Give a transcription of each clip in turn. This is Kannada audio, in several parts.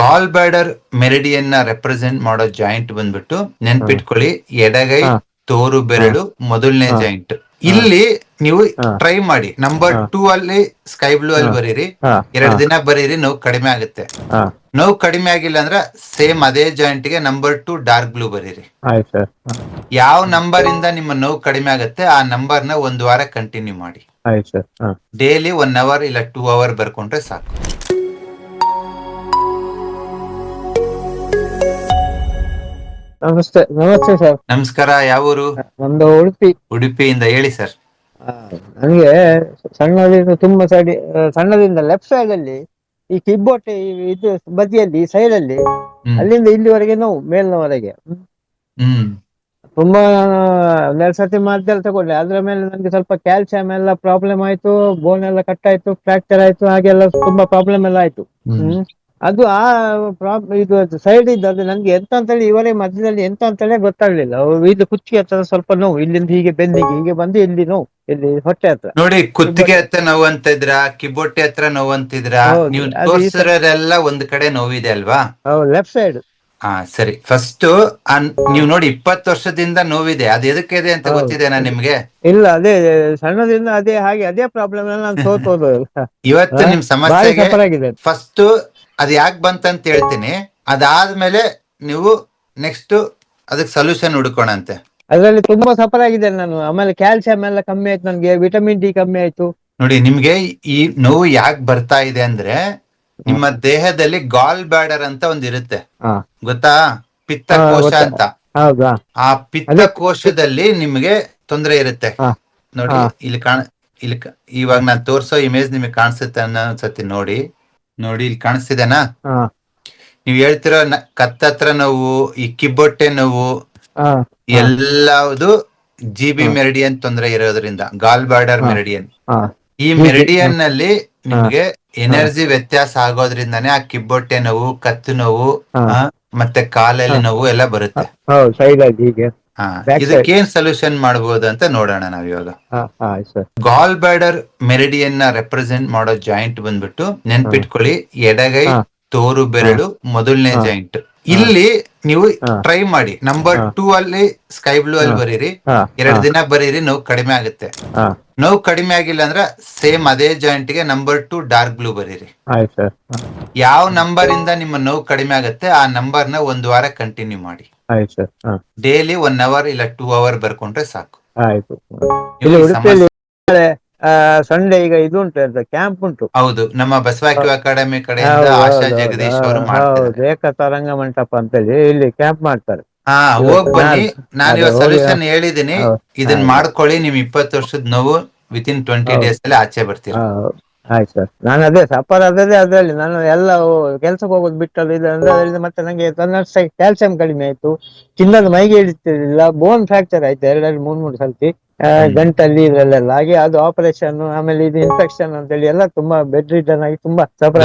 ಗಾಲ್ ಬ್ಯಾಡರ್ ಮೆರಿಡಿಯನ್ನ ರೆಪ್ರೆಸೆಂಟ್ ಮಾಡೋ ಜಾಯಿಂಟ್ ಬಂದ್ಬಿಟ್ಟು ನೆನ್ಪಿಟ್ಕೊಳ್ಳಿ. ಎಡಗೈ ತೋರು ಬೆರಳು ಮೊದಲನೇ ಜಾಯಿಂಟ್ ಇಲ್ಲಿ ನೀವು ಟ್ರೈ ಮಾಡಿ. ನಂಬರ್. ಟೂ ಅಲ್ಲಿ ಸ್ಕೈ ಬ್ಲೂ ಅಲ್ಲಿ. ಬರೀರಿ. ಎರಡು ದಿನ ಬರೀರಿ ನೋವು ಕಡಿಮೆ ಆಗುತ್ತೆ. ನೋವು ಕಡಿಮೆ ಆಗಿಲ್ಲ ಅಂದ್ರೆ ಸೇಮ್ ಅದೇ ಜಾಯಿಂಟ್ಗೆ ನಂಬರ್ ಟೂ ಡಾರ್ಕ್ ಬ್ಲೂ ಬರೀರಿ. ಯಾವ ನಂಬರ್ ಇಂದ ನಿಮ್ಮ ನೋವು ಕಡಿಮೆ ಆಗುತ್ತೆ ಆ ನಂಬರ್ನ ಒಂದ್ ವಾರ ಕಂಟಿನ್ಯೂ ಮಾಡಿ. ಡೈಲಿ ಒನ್ ಅವರ್ ಇಲ್ಲ ಟೂ ಅವರ್ ಬರ್ಕೊಂಡ್ರೆ ಸಾಕು. ನಮಸ್ತೆ ನಮಸ್ತೆ ಸರ್. ನಮಸ್ಕಾರ ಯಾವ ಊರು? ನಮ್ದು ಉಡುಪಿ. ಉಡುಪಿಯಿಂದ ಹೇಳಿ ಸರ್. ನನಗೆ ಸಣ್ಣದಿಂದ ತುಂಬಾ ಸೈಡ್ ಸಣ್ಣದಿಂದ ಲೆಫ್ಟ್ ಸೈಡ್ ಅಲ್ಲಿ ಈ ಕಿಬ್ಬೊಟ್ಟೆ ಇದು ಬದಿಯಲ್ಲಿ ಸೈಡ್ ಅಲ್ಲಿ ಅಲ್ಲಿಂದ ಇಲ್ಲಿವರೆಗೆ ನೋವು ಮೇಲಿನವರೆಗೆ. ಹ್ಮ್. ತುಂಬಾ ನಾನು ಒಂದೆರಡು ಸರ್ತಿ ಮದ್ದೆಲ್ಲ ತಗೊಂಡೆ. ಅದ್ರ ಮೇಲೆ ನನಗೆ ಸ್ವಲ್ಪ ಕ್ಯಾಲ್ಸಿಯಂ ಎಲ್ಲ ಪ್ರಾಬ್ಲಮ್ ಆಯ್ತು ಬೋನ್ ಎಲ್ಲ ಕಟ್ ಆಯ್ತು ಫ್ರಾಕ್ಚರ್ ಆಯ್ತು ಹಾಗೆಲ್ಲ ತುಂಬಾ ಪ್ರಾಬ್ಲಮ್ ಎಲ್ಲ ಆಯ್ತು. ಹ್ಮ್. ಅದು ಆ ಪ್ರಾಬ್ ಇದು ಸೈಡ್ ಇದ್ದು ಅದು ನಂಗೆ ಎಂತ ಅಂತೇಳಿ ಇವರೇ ಮಧ್ಯದಲ್ಲಿ ಎಂತ ಅಂತೇಳಿ ಗೊತ್ತಾಗ್ಲಿಲ್ಲ. ಅವ್ರು ಇದು ಕುತ್ತಿಗೆ ಹತ್ರ ಸ್ವಲ್ಪ ನೋವು ಇಲ್ಲಿಂದ ಹೀಗೆ ಬೆನ್ನಿಗೆ ಹೀಗೆ ಬಂದು ಇಲ್ಲಿ ನೋವು ಇಲ್ಲಿ ಹೊಟ್ಟೆ ಹತ್ರ. ನೋಡಿ ಕುತ್ತಿಗೆ ಹತ್ರ ನೋವು ಅಂತಿದ್ರ ಕಿಬ್ಬೊಟ್ಟೆ ಹತ್ರ ನೋವು ಅಂತಿದ್ರ ನೀವು ಒಂದ್ ಕಡೆ ನೋವಿದೆ ಅಲ್ವಾ? ಲೆಫ್ಟ್ ಸೈಡ್ ಹಾ ಸರಿ. ಫಸ್ಟ್ ನೀವು ನೋಡಿ ಇಪ್ಪತ್ತು ವರ್ಷದಿಂದ ನೋವಿದೆ. ಅದು ಎದಕ್ಕೆ ಇದೆ ಅಂತ ಗೊತ್ತಿದೆ ಗೊತ್ತಿದೆನಾ ನಿಮ್ಗೆ? ಇಲ್ಲ ಅದೇ ಸಣ್ಣದಿಂದ ಅದೇ ಹಾಗೆ ಅದೇ ಪ್ರಾಬ್ಲಮ್ ನಾನು ಇವತ್ತು? ನಿಮ್ ಸಮಸ್ಯೆ ಫಸ್ಟ್ ಅದ್ ಯಾಕೆ ಬಂತಂತ ಹೇಳ್ತೀನಿ. ಅದಾದ್ಮೇಲೆ ನೀವು ನೆಕ್ಸ್ಟ್ ಅದಕ್ಕೆ ಸೊಲ್ಯೂಷನ್ ಹುಡ್ಕೋಣಂತೆ. ಅದರಲ್ಲಿ ತುಂಬಾ ಸಫರ್ ಆಗಿದೆ ನಾನು. ಆಮೇಲೆ ಕ್ಯಾಲ್ಸಿಯಂ ಎಲ್ಲ ಕಮ್ಮಿ ಆಯ್ತು ನನಗೆ ವಿಟಮಿನ್ ಡಿ ಕಮ್ಮಿ ಆಯ್ತು. ನೋಡಿ ನಿಮ್ಗೆ ಈ ನೋವು ಯಾಕೆ ಬರ್ತಾ ಇದೆ ಅಂದ್ರೆ ನಿಮ್ಮ ದೇಹದಲ್ಲಿ ಗಾಲ್ ಬ್ಯಾಡರ್ ಅಂತ ಒಂದ್ ಇರುತ್ತೆ. ಹಾ. ಗೊತ್ತಾ? ಪಿತ್ತ ಕೋಶ ಅಂತ. ಆ ಪಿತ್ತ. ಕೋಶದಲ್ಲಿ ನಿಮ್ಗೆ ತೊಂದರೆ ಇರುತ್ತೆ. ನೋಡಿ. ಇಲ್ಲಿ ಕಾಣ ಇಲ್ಲಿ ಇವಾಗ ನಾನ್ ತೋರ್ಸೋ ಇಮೇಜ್ ನಿಮಗೆ ಕಾಣಿಸುತ್ತೆ ಅನ್ನೋ ಸತಿ ನೋಡಿ. ನೋಡಿ ಇಲ್ಲಿ ಕಾಣಿಸ್ತಿದೆನಾ? ನೀವ್ ಹೇಳ್ತಿರೋ ಕತ್ತತ್ರ ನೋವು ಈ ಕಿಬ್ಬೊಟ್ಟೆ ನೋವು ಎಲ್ಲಾವುದು ಜಿ ಬಿ. ಮೆರಿಡಿಯನ್ ತೊಂದರೆ ಇರೋದ್ರಿಂದ ಗಾಲ್ ಬಾರ್ಡರ್. ಮೆರಿಡಿಯನ್. ಈ. ಮೆರಿಡಿಯನ್ನಲ್ಲಿ ನಿಮ್ಗೆ ಎನರ್ಜಿ ವ್ಯತ್ಯಾಸ ಆಗೋದ್ರಿಂದಾನೇ ಆ ಕಿಬ್ಬೊಟ್ಟೆ ನೋವು ಕತ್ತು ನೋವು ಮತ್ತೆ ಕಾಲಲ್ಲಿ. ನೋವು ಎಲ್ಲ ಬರುತ್ತೆ. ಇದಕ್ಕೇನ್ ಸೊಲ್ಯೂಷನ್ ಮಾಡಬಹುದು ಅಂತ ನೋಡೋಣ ನಾವ್ ಇವಾಗ ಗಾಲ್ ಬ್ಯಾಡರ್ ಮೆರಿಡಿಯನ್ನ ರೆಪ್ರೆಸೆಂಟ್ ಮಾಡೋ ಜಾಯಿಂಟ್ ಬಂದ್ಬಿಟ್ಟು ನೆನ್ಪಿಟ್ಕೊಳ್ಳಿ ಎಡಗೈ ತೋರು ಬೆರಳು ಮೊದಲನೇ ಜಾಯಿಂಟ್ ಇಲ್ಲಿ ನೀವು ಟ್ರೈ ಮಾಡಿ. ನಂಬರ್. ಟೂ ಅಲ್ಲಿ ಸ್ಕೈ ಬ್ಲೂ ಅಲ್ಲಿ. ಬರೀರಿ. ಎರಡು ದಿನ ಬರೀರಿ ನೋವು ಕಡಿಮೆ ಆಗುತ್ತೆ. ನೋವು ಕಡಿಮೆ ಆಗಿಲ್ಲ ಅಂದ್ರೆ ಸೇಮ್ ಅದೇ ಜಾಯಿಂಟ್ಗೆ ನಂಬರ್ ಟೂ ಡಾರ್ಕ್ ಬ್ಲೂ ಬರೀರಿ. ಯಾವ ನಂಬರ್ ಇಂದ ನಿಮ್ಮ ನೋವು ಕಡಿಮೆ ಆಗುತ್ತೆ ಆ ನಂಬರ್ನ ಒಂದ್ ವಾರ ಕಂಟಿನ್ಯೂ ಮಾಡಿ. ಆಯ್ತು ಸರ್. ಹಾ. ಡೈಲಿ ಒನ್ ಅವರ್ ಇಲ್ಲ ಟೂ ಅವರ್ ಬರ್ಕೊಂಡ್ರೆ ಸಾಕು. ಆಯ್ತು. ಇಲ್ಲಿ ಉಡುಪಿಯಲ್ಲಿ ಸಂಡೇ ಈಗ ಇದು ಉಂಟು ಕ್ಯಾಂಪ್ ಉಂಟು? ಹೌದು ನಮ್ಮ ಬಸವಾಕಿ ಅಕಾಡೆಮಿ ಕಡೆಯಿಂದ ಆಶಾ ಜಗದೀಶ್ ಅವರು ಮಾಡ್ತಾರೆ. ಹೌದು, ಏಕತರಂಗ ಮಂಟಪ ಅಂತೇಳಿ ಇಲ್ಲಿ ಕ್ಯಾಂಪ್ ಮಾಡ್ತಾರೆ. ಹಾ ಹೋಗ್ ಬನ್ನಿ. ನಾನು ಇವಾಗ ಸೊಲ್ಯೂಷನ್ ಹೇಳಿದೀನಿ. ಇದನ್ನ. ಮಾಡ್ಕೊಳ್ಳಿ. ನಿಮ್ ಇಪ್ಪತ್ತು ವರ್ಷದ ನೋವು ವಿತಿನ್ ಇನ್ ಟ್ವೆಂಟಿ ಡೇಸ್ ಅಲ್ಲಿ ಆಚೆ ಬರ್ತೀರಾ. ಆಯ್ತು ಸರ್. ನಾನು ಅದೇ ಸಫರ್ ಅದೇ ಅದರಲ್ಲಿ. ನಾನು ಎಲ್ಲ ಕೆಲ್ಸಕ್ಕೆ ಹೋಗೋದು ಬಿಟ್ಟದ್ದು ಇದು ಅಂದ್ರೆ ಅದರಿಂದ ಮತ್ತೆ ನಂಗೆ ತನ್ನಷ್ಟೇ ಕ್ಯಾಲ್ಸಿಯಂ ಕಡಿಮೆ ಆಯ್ತು. ಚಿನ್ನದ ಮೈಗೆ ಹಿಡಿತಿರ್ಲಿಲ್ಲ. ಬೋನ್ ಫ್ರಾಕ್ಚರ್ ಆಯ್ತು ಎರಡರಲ್ಲಿ ಮೂರ್ ಮೂರು ಸರ್ತಿ. ಗಂಟಲ್ಲಿ ಇದ್ರಲ್ಲೆಲ್ಲ. ಹಾಗೆ ಅದು ಆಪರೇಷನ್ ಆಮೇಲೆ ಇದು ಇನ್ಫೆಕ್ಷನ್ ಅಂತೇಳಿ ಎಲ್ಲ ತುಂಬಾ ಬೆಡ್ ರಿಟರ್ನ್ ಆಗಿ ತುಂಬಾ ಸಫರ್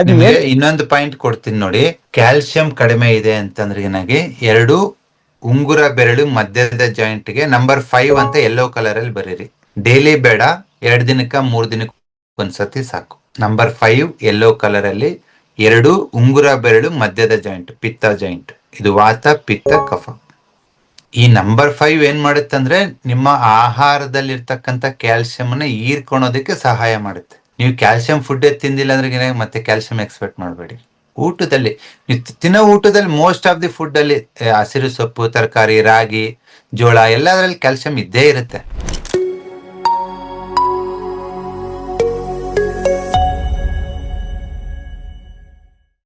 ಅದು ಇನ್ನೊಂದು ಪಾಯಿಂಟ್ ಕೊಡ್ತೀನಿ ನೋಡಿ. ಕ್ಯಾಲ್ಸಿಯಂ ಕಡಿಮೆ ಇದೆ ಅಂತಂದ್ರೆ ನನಗೆ ಎರಡು ಉಂಗುರ ಬೆರಳು ಮಧ್ಯದ ಜಾಯಿಂಟ್ಗೆ ನಂಬರ್ ಫೈವ್ ಅಂತ ಎಲ್ಲೋ ಕಲರ್ ಅಲ್ಲಿ ಬರೀರಿ. ಡೈಲಿ ಬೇಡ. ಎರಡ್ ದಿನಕ್ಕ ಮೂರ್ ದಿನಕ್ಕ ಒಂದ್ಸತಿ ಸಾಕು. ನಂಬರ್ ಫೈವ್ ಯೆಲ್ಲೋ ಕಲರ್ ಅಲ್ಲಿ ಎರಡು ಉಂಗುರ ಬೆರಳು ಮಧ್ಯದ ಜಾಯಿಂಟ್ ಪಿತ್ತ ಜಾಯಿಂಟ್ ಇದು ವಾತ, ಪಿತ್ತ, ಕಫ. ಈ ನಂಬರ್ ಫೈವ್ ಏನ್ ಮಾಡುತ್ತಂದ್ರೆ ನಿಮ್ಮ ಆಹಾರದಲ್ಲಿರ್ತಕ್ಕಂಥ ಕ್ಯಾಲ್ಸಿಯಂ ಅನ್ನ ಹೀರ್ಕೊಳೋದಕ್ಕೆ ಸಹಾಯ ಮಾಡುತ್ತೆ. ನೀವು ಕ್ಯಾಲ್ಸಿಯಂ ಫುಡ್ ತಿಂದಿಲ್ಲ ಅಂದ್ರೆ ಮತ್ತೆ ಕ್ಯಾಲ್ಸಿಯಂ ಎಕ್ಸ್ಪೆಕ್ಟ್ ಮಾಡಬೇಡಿ. ಊಟದಲ್ಲಿ, ನೀವು ತಿನ್ನೋ ಊಟದಲ್ಲಿ ಮೋಸ್ಟ್ ಆಫ್ ದಿ ಫುಡ್ ಅಲ್ಲಿ ಹಸಿರು ಸೊಪ್ಪು, ತರಕಾರಿ, ರಾಗಿ, ಜೋಳ, ಎಲ್ಲದರಲ್ಲಿ ಕ್ಯಾಲ್ಸಿಯಂ ಇದ್ದೇ ಇರುತ್ತೆ.